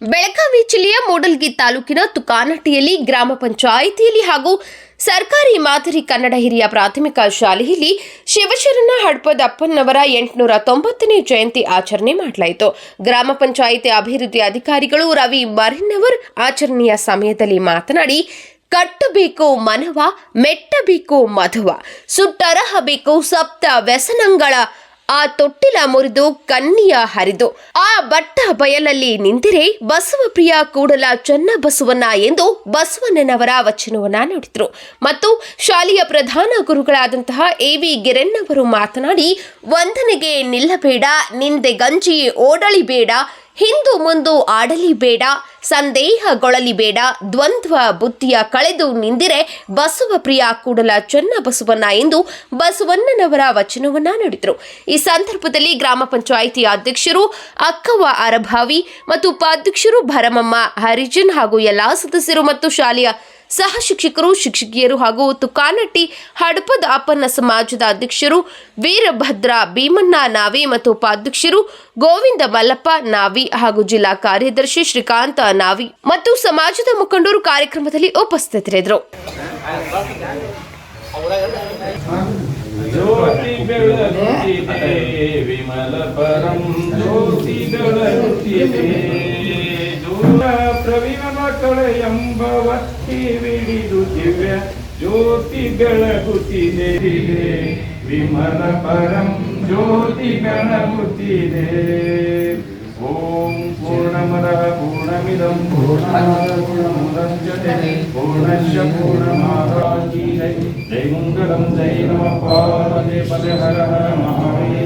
ಬೆಳಗಾವಿ ಜಿಲ್ಲೆಯ ಮೂಡಲ್ಗಿ ತಾಲೂಕಿನ ತುಕಾನಟ್ಟಿಯಲ್ಲಿ ಗ್ರಾಮ ಪಂಚಾಯಿತಿಯಲ್ಲಿ ಹಾಗೂ ಸರ್ಕಾರಿ ಮಾದರಿ ಕನ್ನಡ ಹಿರಿಯ ಪ್ರಾಥಮಿಕ ಶಾಲೆಯಲ್ಲಿ ಶಿವಶರಣ ಹಡ್ಪದ ಅಪ್ಪನವರ ಎಂಟುನೂರ ತೊಂಬತ್ತನೇ ಜಯಂತಿ ಆಚರಣೆ ಮಾಡಲಾಯಿತು. ಗ್ರಾಮ ಪಂಚಾಯಿತಿ ಅಭಿವೃದ್ಧಿ ಅಧಿಕಾರಿಗಳು ರವಿ ಮರಿನ್ನವರ್ ಆಚರಣೆಯ ಸಮಯದಲ್ಲಿ ಮಾತನಾಡಿ, ಕಟ್ಟಬೇಕು ಮನವ, ಮೆಟ್ಟಬೇಕು ಮಧುವ, ಸುಟ್ಟರಹಬೇಕು ಸಪ್ತ ವ್ಯಸನಗಳ ಆ ತೊಟ್ಟಿಲ ಮುರಿದು ಕನ್ನಿಯ ಹರಿದು, ಆ ಬಟ್ಟ ಬಯಲಲ್ಲಿ ನಿಂತಿರೆ, ಬಸವಪ್ರಿಯ ಕೂಡಲ ಚೆನ್ನ ಬಸವನ ಎಂದು ಬಸವಣ್ಣನವರ ವಚನವನ್ನ ನುಡಿದರು. ಮತ್ತು ಶಾಲೆಯ ಪ್ರಧಾನ ಗುರುಗಳಾದಂತಹ ಎ ವಿ ಗಿರಣ್ಣವರು ಮಾತನಾಡಿ, ವಂದನೆಗೆ ನಿಲ್ಲಬೇಡ, ನಿಂದೆ ಗಂಜಿ, ಓಡಳಿಬೇಡ ಹಿಂದು ಮುಂದು ಆಡಲಿ ಬೇಡ ಸಂದೇಹಗೊಳ್ಳಲಿ ಬೇಡ ದ್ವಂದ್ವ ಬುದ್ಧಿಯ ಕಳೆದು ನಿಂದಿರೆ ಬಸವ ಪ್ರಿಯ ಕೂಡಲ ಚೆನ್ನ ಬಸವಣ್ಣ ಎಂದು ಬಸವಣ್ಣನವರ ವಚನವನ್ನ ನುಡಿದರು. ಈ ಸಂದರ್ಭದಲ್ಲಿ ಗ್ರಾಮ ಪಂಚಾಯಿತಿ ಅಧ್ಯಕ್ಷರು ಅಕ್ಕವ ಅರಭಾವಿ ಮತ್ತು ಉಪಾಧ್ಯಕ್ಷರು ಭರಮಮ್ಮ, ಹರಿಜನ್ ಹಾಗೂ ಎಲ್ಲಾ ಸದಸ್ಯರು ಮತ್ತು ಶಾಲೆಯ ಸಹ ಶಿಕ್ಷಕರು, ಶಿಕ್ಷಕಿಯರು ಹಾಗೂ ತುಕಾನಟ್ಟಿ ಹಡಪದ ಅಪ್ಪನ ಸಮಾಜದ ಅಧ್ಯಕ್ಷರು ವೀರಭದ್ರ ಭೀಮಣ್ಣ ನಾವಿ ಮತ್ತು ಉಪಾಧ್ಯಕ್ಷರು ಗೋವಿಂದ ಮಲ್ಲಪ್ಪ ನಾವಿ ಹಾಗೂ ಜಿಲ್ಲಾ ಕಾರ್ಯದರ್ಶಿ ಶ್ರೀಕಾಂತ ನಾವಿ ಮತ್ತು ಸಮಾಜದ ಮುಖಂಡರು ಕಾರ್ಯಕ್ರಮದಲ್ಲಿ ಉಪಸ್ಥಿತರಿದ್ದರು. ಜ್ಯೋತಿ ಪ್ರವಿಮಲ ಕಳೆ ಎಂಬವ ಕಿವಿಡಿದು ದಿವ್ಯ ಜ್ಯೋತಿ ಬೆಳಗುತ್ತಿದೆ ವಿಮಲ ಪರಂ ಜ್ಯೋತಿ ಬೆಳಗುತ್ತಿದೆ ಓಂ ಪೂರ್ಣಮದ ಪೂರ್ಣಮಿದಂ ಪೂರ್ಣಾದ ಪೂರ್ಣಮುದಚ್ಯತೆ ಪೂರ್ಣಶ್ಯ ಪೂರ್ಣಮಾದಾಚಿ ಜೈ ಮಂಗಳಂ, ಜೈ ನಮ. ಪಾರ್ವತಿ ಪದೇ ಹರ ಹರ ಮಹಾವೀರ.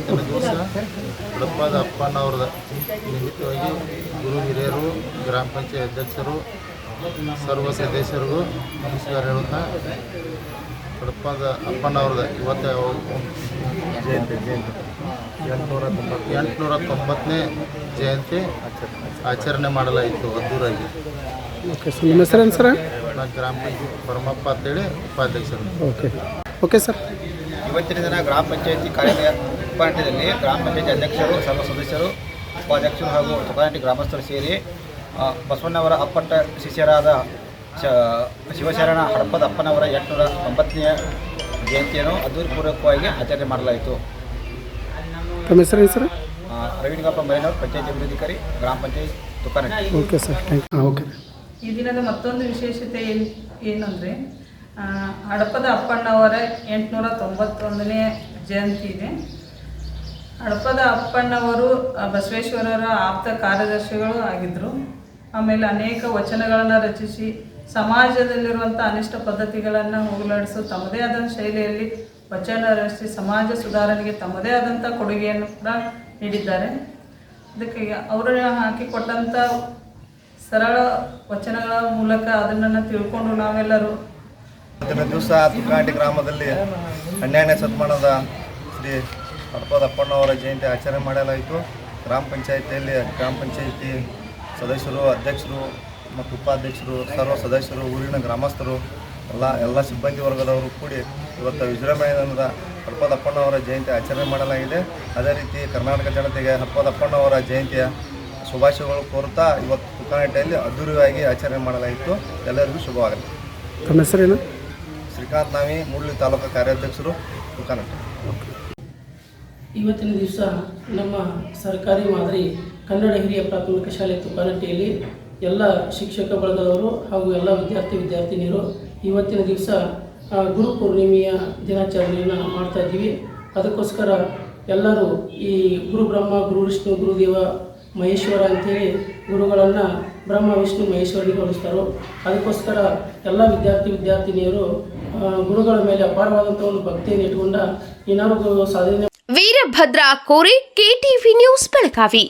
ಇವತ್ತಿನ ದಿವಸ ಹಡಪದ ಅಪ್ಪನವ್ರದ ನಿಮಿತ್ತವಾಗಿ ಗುರು ಹಿರಿಯರು ಗ್ರಾಮ ಪಂಚಾಯತ್ ಅಧ್ಯಕ್ಷರು ಸರ್ವ ಸದಸ್ಯರಿಗೂ ನಮಸ್ಕಾರ ಹೇಳುತ್ತಾ ಹಡಪದ ಅಪ್ಪನವ್ರದ ಇವತ್ತು ಜಯಂತಿ ಜಯಂತಿ. ಎಂಟುನೂರ ತೊಂಬತ್ತು. ಎಂಟುನೂರ ತೊಂಬತ್ತನೇ ಜಯಂತಿ ಆಚರಣೆ ಮಾಡಲಾಯಿತು ಅದ್ದೂರಾಗಿ ಓಕೆ ಸರ್ ನಿಮ್ಮ ಹೆಸರೇನು ಸರ್? ನಾನು ಗ್ರಾಮ ಪಂಚಾಯತ್ ಪರಮಪ್ಪ ಅಂತೇಳಿ ಉಪಾಧ್ಯಕ್ಷರು. ಓಕೆ. Okay sir. ಇವತ್ತಿನ ದಿನ ಗ್ರಾಮ ಪಂಚಾಯತಿ ಕಾರ್ಯಾಲಯ ಉಪಕಂಠದಲ್ಲಿ ಗ್ರಾಮ ಪಂಚಾಯತಿ ಅಧ್ಯಕ್ಷರು ಸರ್ವ ಸದಸ್ಯರು ಉಪಾಧ್ಯಕ್ಷರು ಹಾಗೂ ತುಕಾನಟ್ಟಿ ಗ್ರಾಮಸ್ಥರು ಸೇರಿ ಬಸವಣ್ಣವರ ಅಪ್ಪಟ್ಟ ಶಿಷ್ಯರಾದ ಶ ಶಿವಶರಣ ಹಡಪದ ಅಪ್ಪನವರ ಎಂಟುನೂರ ತೊಂಬತ್ತನೆಯ ಜಯಂತಿಯನ್ನು ಅದ್ದೂರಿಪೂರ್ವಕವಾಗಿ ಆಚರಣೆ ಮಾಡಲಾಯಿತು. ತಮ್ಮ ಹೆಸರೇನು ಸರ್? ಆ, ರವೀಂದ್ರಪ್ಪ ಮರಿನವರು ಪಂಚಾಯತಿ ಅಭಿವೃದ್ಧಿಕಾರಿ ಗ್ರಾಮ panchayat okay sir thank you okay. ಈ ದಿನದ ಮತ್ತೊಂದು ವಿಶೇಷತೆ ಏನು ಏನಂದರೆ ಹಡಪದ ಅಪ್ಪಣ್ಣವರ ಎಂಟುನೂರ ತೊಂಬತ್ತೊಂದನೇ ಜಯಂತಿ ಇದೆ. ಹಡಪದ ಅಪ್ಪಣ್ಣವರು ಬಸವೇಶ್ವರರ ಆಪ್ತ ಕಾರ್ಯದರ್ಶಿಗಳು ಆಗಿದ್ದರು ಆಮೇಲೆ ಅನೇಕ ವಚನಗಳನ್ನು ರಚಿಸಿ ಸಮಾಜದಲ್ಲಿರುವಂಥ ಅನಿಷ್ಟ ಪದ್ಧತಿಗಳನ್ನು ಹೋಗಲಾಡಿಸು, ತಮ್ಮದೇ ಆದ ಶೈಲಿಯಲ್ಲಿ ವಚನ ರಚಿಸಿ, ಸಮಾಜ ಸುಧಾರಣೆಗೆ ತಮ್ಮದೇ ಆದಂಥ ಕೊಡುಗೆಯನ್ನು ಕೂಡ ನೀಡಿದ್ದಾರೆ. ಅದಕ್ಕೆ ಅವರು ಹಾಕಿಕೊಟ್ಟಂಥ ಸರಳ ವಚನಗಳ ಮೂಲಕ ಅದನ್ನು ತಿಳ್ಕೊಂಡು ನಾವೆಲ್ಲರೂ ದಿವಸ ತುಕಾಟಿ ಗ್ರಾಮದಲ್ಲಿ ಹನ್ನೆರಡನೇ ಶತಮಾನದ ಶ್ರೀ ಹಡಪದ ಅಪ್ಪಣ್ಣವರ ಜಯಂತಿ ಆಚರಣೆ ಮಾಡಲಾಯಿತು. ಗ್ರಾಮ ಪಂಚಾಯಿತಿಯಲ್ಲಿ ಗ್ರಾಮ ಪಂಚಾಯಿತಿ ಸದಸ್ಯರು ಅಧ್ಯಕ್ಷರು ಮತ್ತು ಉಪಾಧ್ಯಕ್ಷರು ಸರ್ವ ಸದಸ್ಯರು ಊರಿನ ಗ್ರಾಮಸ್ಥರು ಎಲ್ಲ ಎಲ್ಲ ಸಿಬ್ಬಂದಿ ವರ್ಗದವರು ಕೂಡಿ ಇವತ್ತು ವಿಜೃಂಭಣೆಯಿಂದ ಹಡಪದ ಅಪ್ಪಣ್ಣವರ ಜಯಂತಿ ಆಚರಣೆ ಮಾಡಲಾಗಿದೆ. ಅದೇ ರೀತಿ ಕರ್ನಾಟಕ ಜನತೆಗೆ ಹಡಪದ ಅಪ್ಪಣ್ಣವರ ಜಯಂತಿಯ ಶುಭಾಶಯಗಳು ಕೋರುತ್ತಾ ಇವತ್ತು ಕುಕ್ಕನಹಟ್ಟಿಯಲ್ಲಿ ಅದ್ದೂರಿಯಾಗಿ ಆಚರಣೆ ಮಾಡಲಾಯಿತು. ಎಲ್ಲರಿಗೂ ಶುಭವಾಗಲಿ. ತಮ್ಮ ಹೆಸರೇನು? ಶ್ರೀಕಾಂತ್ ನಾವಿ ಮೂಡ್ಲಿ ತಾಲೂಕು ಕಾರ್ಯಾಧ್ಯಕ್ಷರು ತುಕಾನಟ್ಟಿ ಇವತ್ತಿನ ದಿವಸ ನಮ್ಮ ಸರ್ಕಾರಿ ಮಾದರಿ ಕನ್ನಡ ಹಿರಿಯ ಪ್ರಾಥಮಿಕ ಶಾಲೆ ತುಕಾನಟ್ಟಿಯಲ್ಲಿ ಎಲ್ಲ ಶಿಕ್ಷಕ ಬಳಗದವರು ಹಾಗೂ ಎಲ್ಲ ವಿದ್ಯಾರ್ಥಿ ವಿದ್ಯಾರ್ಥಿನಿಯರು ಇವತ್ತಿನ ದಿವಸ ಗುರು ಪೂರ್ಣಿಮೆಯ ದಿನಾಚರಣೆಯನ್ನು ಮಾಡ್ತಾ ಇದ್ದೀವಿ. ಅದಕ್ಕೋಸ್ಕರ ಎಲ್ಲರೂ ಈ ಗುರು ಬ್ರಹ್ಮ, ಗುರು ವಿಷ್ಣು ಗುರುದೇವ ಮಹೇಶ್ವರ ಅಂತೇಳಿ ಗುರುಗಳನ್ನು ಬ್ರಹ್ಮ, ವಿಷ್ಣು ಮಹೇಶ್ವರಿಗೆ ಹೋಲಿಸ್ತಾರೋ, ಅದಕ್ಕೋಸ್ಕರ ಎಲ್ಲ ವಿದ್ಯಾರ್ಥಿ ವಿದ್ಯಾರ್ಥಿನಿಯರು ಗುರುಗಳ ಮೇಲೆ ಅಪಾರವಾದಂಥ ಒಂದು ಭಕ್ತಿಯನ್ನು ಇಟ್ಕೊಂಡ ಏನಾದರೂ ಸಾಧನೆ ವೀರಭದ್ರ ಕೋರೆ ಕೆಟಿವಿ ನ್ಯೂಸ್ ಬೆಳಗಾವಿ